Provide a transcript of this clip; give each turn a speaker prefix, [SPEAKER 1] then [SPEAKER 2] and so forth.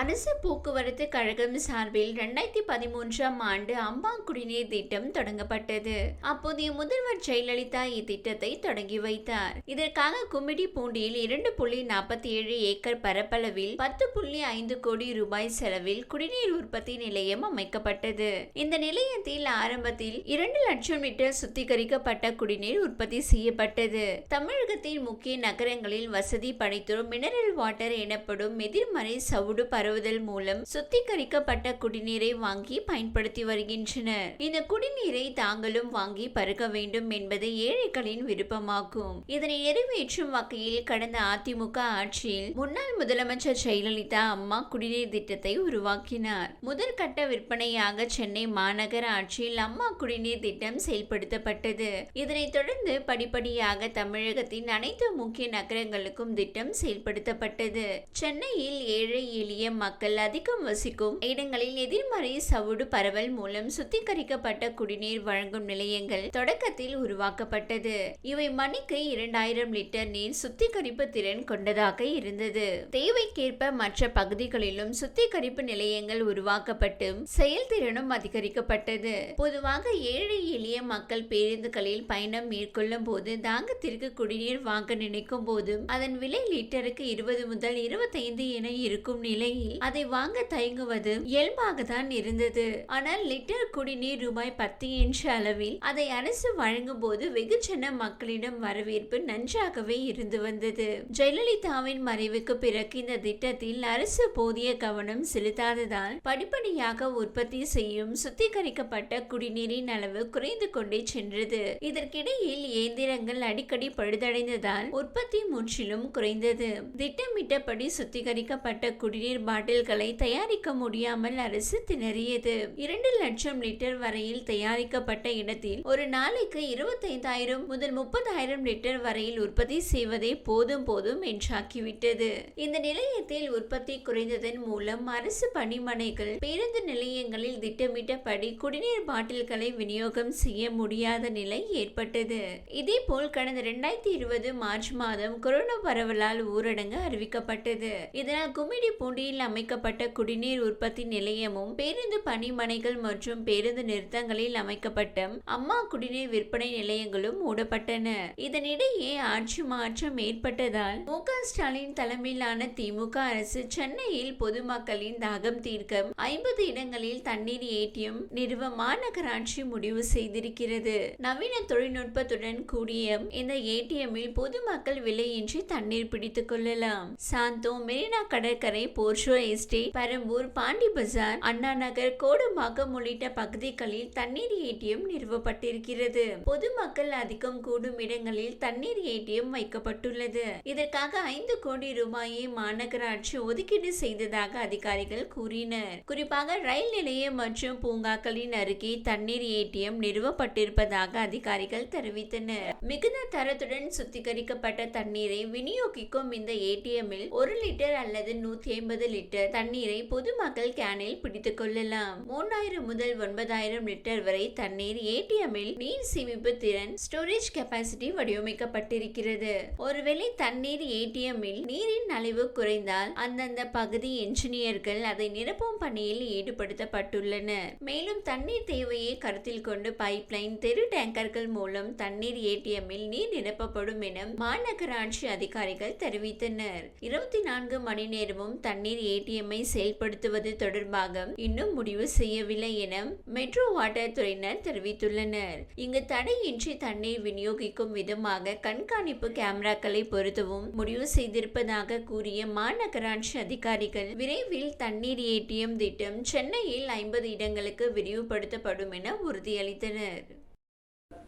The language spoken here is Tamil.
[SPEAKER 1] அரசு போக்குவரத்து கழகம் சார்பில் இரண்டாயிரத்தி பதிமூன்றாம் ஆண்டு அம்மா குடிநீர் திட்டம் தொடங்கப்பட்டது. அப்போதைய முதல்வர் ஜெயலலிதா இத்திட்டத்தை தொடங்கி வைத்தார். இதற்காக கும்மிடி பூண்டியில் இரண்டு புள்ளி நாற்பத்தி ஏழு ஏக்கர் பரப்பளவில் பத்து புள்ளி ஐந்து கோடி ரூபாய் செலவில் குடிநீர் உற்பத்தி நிலையம் அமைக்கப்பட்டது. இந்த நிலையத்தில் ஆரம்பத்தில் இரண்டு லட்சம் லிட்டர் சுத்திகரிக்கப்பட்ட குடிநீர் உற்பத்தி செய்யப்பட்டது. தமிழகத்தின் முக்கிய நகரங்களில் வசதி படைத்தும் மினரல் வாட்டர் எனப்படும் எதிர்மறை சவுடு பரவுதல் மூலம் சுத்திகரிக்கப்பட்ட குடிநீரை வாங்கி பயன்படுத்தி வருகின்றனர். இந்த குடிநீரை தாங்களும் வாங்கி பருக வேண்டும் என்பது ஏழைகளின் விருப்பமாகும். இதனை நிறைவேற்றும் வகையில் கடந்த அதிமுக ஆட்சியில் முன்னாள் முதலமைச்சர் ஜெயலலிதா அம்மா குடிநீர் திட்டத்தை உருவாக்கினார். முதற்கட்ட விற்பனையாக சென்னை மாநகர ஆட்சியில் அம்மா குடிநீர் திட்டம் செயல்படுத்தப்பட்டது. இதனைத் தொடர்ந்து படிப்படியாக தமிழகத்தின் அனைத்து முக்கிய நகரங்களுக்கும் திட்டம் செயல்படுத்தப்பட்டது. சென்னையில் ஏழை எளிய மக்கள் அதிகம் வசிக்கும் இடங்களில் எதிர்மறை சவுடு பரவல் மூலம் சுத்திகரிக்கப்பட்ட குடிநீர் வழங்கும் நிலையங்கள் தொடக்கத்தில் உருவாக்கப்பட்டது. இவை மணிக்கு இரண்டாயிரம் லிட்டர் நீர் சுத்திகரிப்பு திறன் கொண்டதாக இருந்தது. தேவைக்கேற்ப மற்ற பகுதிகளிலும் சுத்திகரிப்பு நிலையங்கள் உருவாக்கப்பட்டு செயல்திறனும் அதிகரிக்கப்பட்டது. பொதுவாக ஏழை எளிய மக்கள் பேருந்துகளில் பயணம் மேற்கொள்ளும் போது தாகத்திற்கு குடிநீர் வாங்க நினைக்கும் போதும் அதன் விலை லிட்டருக்கு இருபது முதல் இருபத்தைந்து என இருக்கும் நிலை அதை வாங்க தயங்குவது இயல்பாக தான் இருந்தது. ஆனால் லிட்டர் குடிநீர் ரூபாய் பத்து என்ற அளவில் அதை அரசு வழங்கும் போது வெகுஜன மக்களிடம் வரவேற்பு நன்றாகவே இருந்து வந்தது. ஜெயலலிதாவின் மறைவுக்கு பிறகு இந்த திட்டத்தில் அரசு போதிய கவனம் செலுத்தாததால் படிப்படியாக உற்பத்தி செய்யும் சுத்திகரிக்கப்பட்ட குடிநீரின் அளவு குறைந்து கொண்டே சென்றது. இதற்கிடையில் இயந்திரங்கள் அடிக்கடி பழுதடைந்ததால் உற்பத்தி முற்றிலும் குறைந்தது. திட்டமிட்டபடி சுத்திகரிக்கப்பட்ட குடிநீர் பாட்டில்களை தயாரிக்க முடியாமல் அரசு திணறியது. இரண்டு லட்சம் லிட்டர் வரையில் தயாரிக்கப்பட்ட இடத்தில் ஒரு நாளைக்கு இருபத்தைந்தாயிரம் முதல் முப்பதாயிரம் லிட்டர் வரையில் உற்பத்தி செய்வதே போதும் போதும் என்றாக்கிவிட்டது. இந்த நிலையத்தில் உற்பத்தி குறைந்ததன் மூலம் அரசு பணிமனைகள் பேருந்து நிலையங்களில் திட்டமிட்டபடி குடிநீர் பாட்டில்களை விநியோகம் செய்ய முடியாத நிலை ஏற்பட்டது. இதே போல் கடந்த இரண்டாயிரத்தி இருபது மார்ச் மாதம் கொரோனா பரவலால் ஊரடங்கு அறிவிக்கப்பட்டது. இதனால் கும்மிடி பூண்டியில் அமைக்கப்பட்ட குடிநீர் உற்பத்தி நிலையமும் பேருந்து பணிமனைகள் மற்றும் பேருந்து நிறுத்தங்களில் அமைக்கப்பட்ட அம்மா குடிநீர் விற்பனை நிலையங்களும் மூடப்பட்டன. இதனிடையே ஆட்சி மாற்றம் ஏற்பட்டதால் மு ஸ்டாலின் தலைமையிலான திமுக அரசு சென்னையில் பொதுமக்களின் தாகம் தீர்க்க ஐம்பது இடங்களில் தண்ணீர் ஏடிஎம் நிறுவ மாநகராட்சி முடிவு செய்திருக்கிறது. நவீன தொழில்நுட்பத்துடன் கூடிய இந்த ஏடிஎம்மில் பொதுமக்கள் விலையின்றி தண்ணீர் பிடித்துக் கொள்ளலாம். சாந்தோ மெரினா கடற்கரை போர்ஷோ எஸ்டேட் பெரம்பூர் பாண்டி பஜார் அண்ணா நகர் கோடம்பாக்கம் உள்ளிட்ட பகுதிகளில் தண்ணீர் ஏடிஎம் நிறுவப்பட்டிருக்கிறது. பொதுமக்கள் அதிகம் கூடும் இடங்களில் தண்ணீர் ஏடிஎம் வைக்கப்பட்டுள்ளது. இதற்காக ஐந்து கோடி ரூபாயை மாநகராட்சி ஒதுக்கீடு செய்ததாக அதிகாரிகள் கூறினர். குறிப்பாக ரயில் நிலையம் மற்றும் பூங்காக்களின் அருகே தண்ணீர் ஏடிஎம் நிறுவப்பட்டிருப்பதாக அதிகாரிகள் தெரிவித்தனர். மிகுந்த தரத்துடன் சுத்திகரிக்கப்பட்ட தண்ணீரை விநியோகிக்கும் இந்த ஏடிஎம்மில் ஒரு லிட்டர் அல்லது நூத்தி ஐம்பது லிட்டர் தண்ணீரை பொதுமக்கள் கேனில் பிடித்துக் கொள்ளலாம். மூணாயிரம் முதல் ஒன்பதாயிரம் லிட்டர் வரை தண்ணீர் ஏடிஎம்மில் நீர் சேமிப்பு திறன் ஸ்டோரேஜ் கெப்பாசிட்டி வடிவமைக்கப்பட்டிருக்கிறது. ஒருவேளை தண்ணீர் ஏடிஎம்மில் நீரின் அளவு குறைந்தால் அந்தந்த பகுதி என்ஜினியர்கள் அதை நிரப்பும் பணியில் ஈடுபடுத்தப்பட்டுள்ளனர். மேலும் தண்ணீர் தேவையை கருத்தில் கொண்டு பைப்லைன் தெரு டேங்கர்கள் மூலம் தண்ணீர் ஏடிஎம்மில் நீர் நிரப்பப்படும் என மாநகராட்சி அதிகாரிகள் தெரிவித்தனர். இருபத்தி நான்கு மணி நேரமும் தண்ணீர் ஏடிஎம்ஐ செயல்படுத்துவது தொடர்பாக இன்னும் முடிவு செய்யவில்லை என மெட்ரோ வாட்டர் துறையினர் தெரிவித்துள்ளனர். இங்கு தடையின்றி தண்ணீர் விநியோகிக்கும் விதமாக கண்காணிப்பு கேமராக்களை பொருத்தவும் முடிவு செய்திருப்பதாக கூறிய மாநகராட்சி அதிகாரிகள் விரைவில் தண்ணீர் ஏடிஎம் திட்டம் சென்னையில் ஐம்பது இடங்களுக்கு விரிவுபடுத்தப்படும் என உறுதியளித்தனர்.